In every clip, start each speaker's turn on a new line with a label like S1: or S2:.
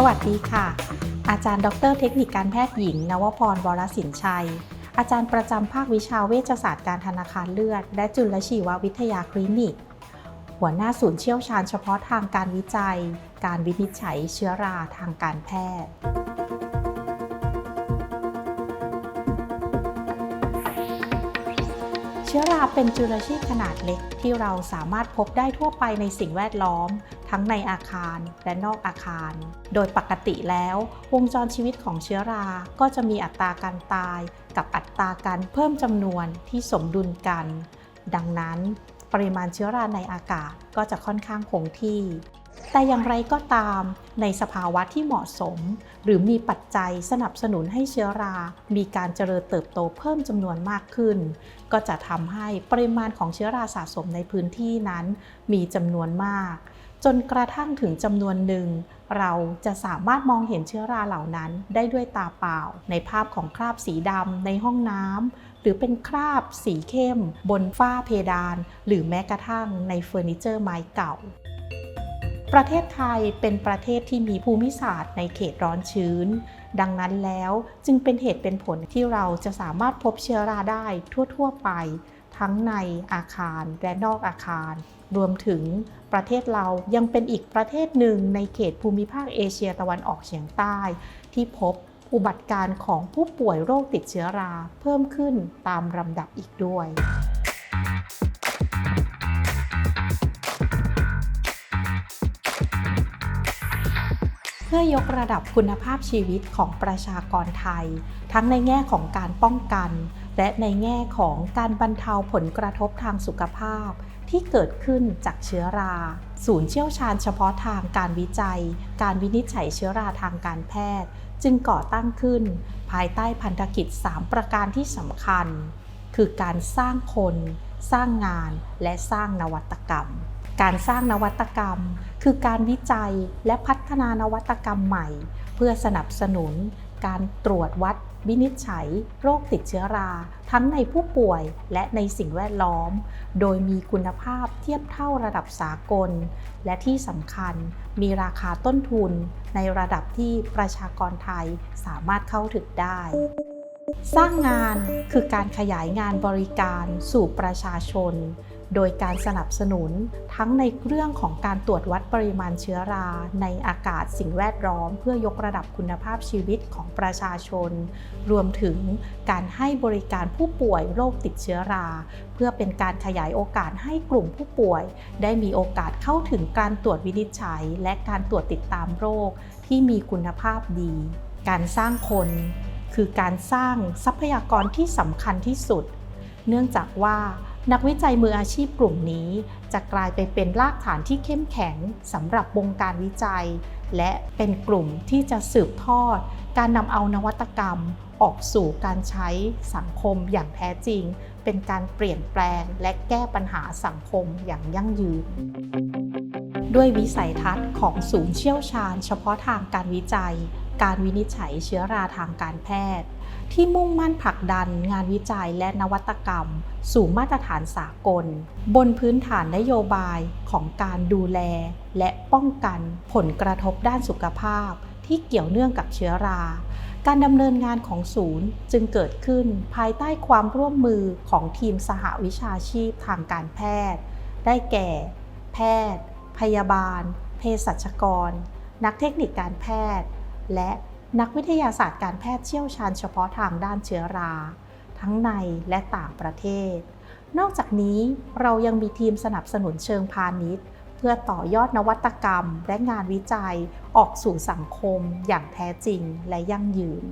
S1: สวัสดีค่ะ อาจารย์ ดร เทคนิคการแพทย์หญิง นวพรวรสินชัย อาจารย์ประจำภาควิชาเวชศาสตร์การธนาคารเลือด และจุลชีววิทยาคลินิก หัวหน้าศูนย์เชี่ยวชาญเฉพาะทางการวิจัย การวินิจฉัยเชื้อราทางการแพทย์ ชื้อราเป็นจุลชีพขนาดเล็กที่เราสามารถพบได้ทั่วไปในสิ่งแวดล้อม ทั้งในอาคารและนอกอาคาร โดยปกติแล้ว วงจรชีวิตของเชื้อราก็จะมีอัตราการตาย กับอัตราการเพิ่มจำนวนที่สมดุลกัน ดังนั้น ปริมาณเชื้อราในอากาศก็จะค่อนข้างคงที่ แต่อย่างไรก็ตามในสภาวะที่เหมาะสม หรือมีปัจจัยสนับสนุนให้เชื้อรา มีการเจริญเติบโตเพิ่มจำนวนมากขึ้น ก็จะทำให้ปริมาณของเชื้อราสะสมในพื้นที่นั้น มีจำนวนมาก จนกระทั่งถึงจำนวนหนึ่ง เราจะสามารถมองเห็นเชื้อราเหล่านั้นได้ด้วยตาเปล่า ในภาพของคราบสีดำในห้องน้ำหรือเป็นคราบสีเข้ม บนฝ้าเพดาน หรือแม้กระทั่งในเฟอร์นิเจอร์ไม้เก่า ประเทศไทยเป็นประเทศที่มีภูมิศาสตร์ในเขตร้อนชื้น ดังนั้นแล้วจึงเป็นเหตุเป็นผลที่เราจะสามารถพบเชื้อราได้ทั่ว ๆ ไป ทั้งในอาคารและนอกอาคาร รวมถึงประเทศเรายังเป็นอีกประเทศหนึ่งในเขตภูมิภาคเอเชียตะวันออกเฉียงใต้ ที่พบอุบัติการของผู้ป่วยโรคติดเชื้อราเพิ่มขึ้นตามลำดับอีกด้วย พื่อยกระดับคุณภาพชีวิตของประชากรไทย ทั้งในแง่ของการป้องกัน และในแง่ของการบรรเทาผลกระทบทางสุขภาพ ที่เกิดขึ้นจากเชื้อรา ศูนย์เชี่ยวชาญเฉพาะทางการวิจัย การวินิจฉัยเชื้อราทางการแพทย์ จึงก่อตั้งขึ้น ภายใต้พันธกิจ 3 ประการที่สำคัญ คือการสร้างคน สร้างงานและสร้างนวัตกรรม การสร้างนวัตกรรม คือการวิจัยและพัฒนานวัตกรรมใหม่ เพื่อสนับสนุน การตรวจวัดวินิจฉัย โรคติดเชื้อรา ทั้งในผู้ป่วยและในสิ่งแวดล้อม โดยมีคุณภาพเทียบเท่าระดับสากล และที่สำคัญมีราคาต้นทุน ในระดับที่ประชากรไทยสามารถเข้าถึงได้สร้างงานคือการขยายงานบริการสู่ประชาชน โดยการสนับสนุนทั้งในเรื่องของการตรวจวัดปริมาณเชื้อรา ในอากาศสิ่งแวดล้อม เพื่อยกระดับคุณภาพชีวิตของประชาชน รวมถึงการให้บริการผู้ป่วยโรคติดเชื้อรา เพื่อเป็นการขยายโอกาสให้กลุ่มผู้ป่วย ได้มีโอกาสเข้าถึงการตรวจวินิจฉัย และการตรวจติดตามโรค ที่มีคุณภาพดี การสร้างคนคือการสร้างทรัพยากรที่สำคัญที่สุด เนื่องจากว่า นักวิจัยมืออาชีพกลุ่มนี้จะกลายไปเป็นรากฐานที่เข้มแข็งสำหรับวงการวิจัย และเป็นกลุ่มที่จะสืบทอด การนำเอานวัตกรรมออกสู่การใช้สังคมอย่างแท้จริง เป็นการเปลี่ยนแปลงและแก้ปัญหาสังคมอย่างยั่งยืน ด้วยวิสัยทัศน์ของศูนย์เชี่ยวชาญเฉพาะทางการวิจัย การวินิจฉัยเชื้อราทางการแพทย์ ที่มุ่งมั่นผลักดันงานวิจัยและนวัตกรรม สู่มาตรฐานสากล บนพื้นฐานนโยบายของการดูแล และป้องกันผลกระทบด้านสุขภาพ ที่เกี่ยวเนื่องกับเชื้อรา การดำเนินงานของศูนย์จึงเกิดขึ้นภายใต้ความร่วมมือของทีมสหวิชาชีพทางการแพทย์ ได้แก่ แพทย์ พยาบาล เภสัชกร นักเทคนิคการแพทย์ และนักวิทยาศาสตร์การแพทย์เชี่ยวชาญเฉพาะทางด้านเชื้อรา ทั้งในและต่างประเทศ นอกจากนี้เรายังมีทีมสนับสนุนเชิงพาณิชย์ เพื่อต่อยอดนวัตกรรม และงานวิจัยออกสู่สังคมอย่างแท้จริงและยั่งยืน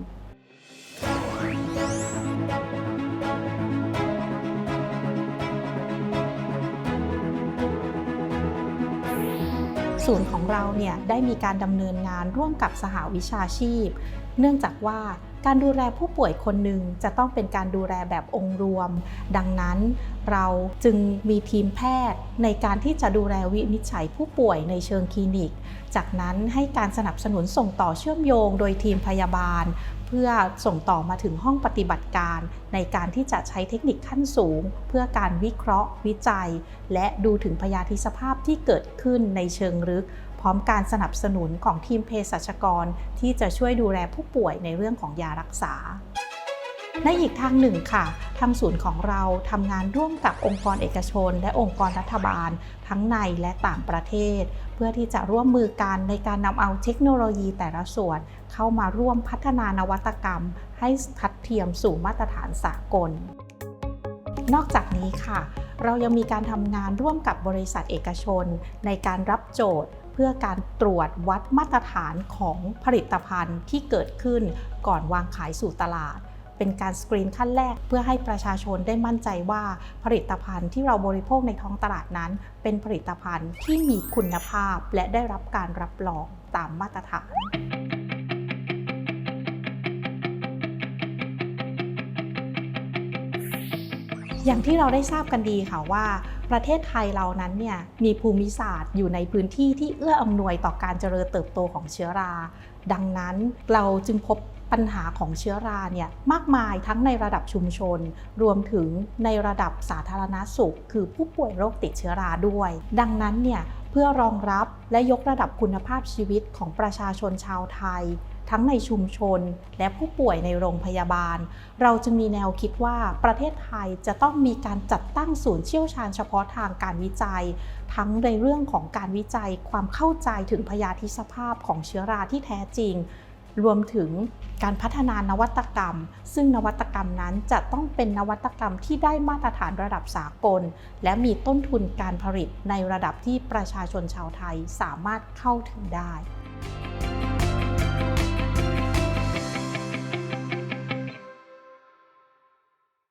S1: ศูนย์ของเราเนี่ยได้มีการดำเนินงานร่วมกับสหวิชาชีพ เนื่องจากว่าการดูแลผู้ป่วยคนหนึ่งจะต้องเป็นการดูแลแบบองค์รวม ดังนั้นเราจึงมีทีมแพทย์ในการที่จะดูแลวินิจฉัยผู้ป่วยในเชิงคลินิก จากนั้นให้การสนับสนุนส่งต่อเชื่อมโยงโดยทีมพยาบาล เพื่อส่งต่อมาถึงห้องปฏิบัติการในการที่จะใช้เทคนิคขั้นสูง เพื่อการวิเคราะห์ วิจัย และดูถึงพยาธิสภาพที่เกิดขึ้นในเชิงลึก พร้อมการสนับสนุนของทีมเภสัชกร ที่จะช่วยดูแลผู้ป่วยในเรื่องของยารักษา ในอีกทางหนึ่งค่ะ ทางศูนย์ของเราทำงานร่วมกับองค์กรเอกชน และองค์กรรัฐบาล ทั้งในและต่างประเทศ เพื่อที่จะร่วมมือกันในการนำเอาเทคโนโลยีแต่ละส่วน เข้ามาร่วมพัฒนานวัตกรรม ให้ทัดเทียมสู่มาตรฐานสากล นอกจากนี้ค่ะ เรายังมีการทำงานร่วมกับบริษัทเอกชน ในการรับโจทย์เพื่อการตรวจวัดมาตรฐานของผลิตภัณฑ์ที่เกิดขึ้นก่อนวางขายสู่ตลาด เป็นการสกรีนขั้นแรก เพื่อให้ประชาชนได้มั่นใจว่าผลิตภัณฑ์ที่เราบริโภคในท้องตลาดนั้น เป็นผลิตภัณฑ์ที่มีคุณภาพและได้รับการรับรองตามมาตรฐานอย่างที่เราได้ทราบกันดีค่ะว่า ประเทศไทยเรานั้นเนี่ยมีภูมิศาสตร์อยู่ในพื้นที่ที่เอื้ออำนวยต่อการเจริญเติบโตของเชื้อรา ดังนั้นเราจึงพบ ปัญหาของเชื้อราเนี่ยมากมายทั้งในระดับชุมชน รวมถึงในระดับสาธารณสุข คือผู้ป่วยโรคติดเชื้อราด้วย ดังนั้นเนี่ยเพื่อรองรับและยกระดับคุณภาพชีวิตของประชาชนชาวไทย ทั้งในชุมชนและผู้ป่วยในโรงพยาบาล เราจึงมีแนวคิดว่าประเทศไทยจะต้องมีการจัดตั้งศูนย์เชี่ยวชาญเฉพาะทางการวิจัย ทั้งในเรื่องของการวิจัยความเข้าใจถึงพยาธิสภาพของเชื้อราที่แท้จริง รวมถึงการพัฒนานวัตกรรม ซึ่งนวัตกรรมนั้นจะต้องเป็นนวัตกรรมที่ได้มาตรฐานระดับสากล และมีต้นทุนการผลิตในระดับที่ประชาชนชาวไทยสามารถเข้าถึงได้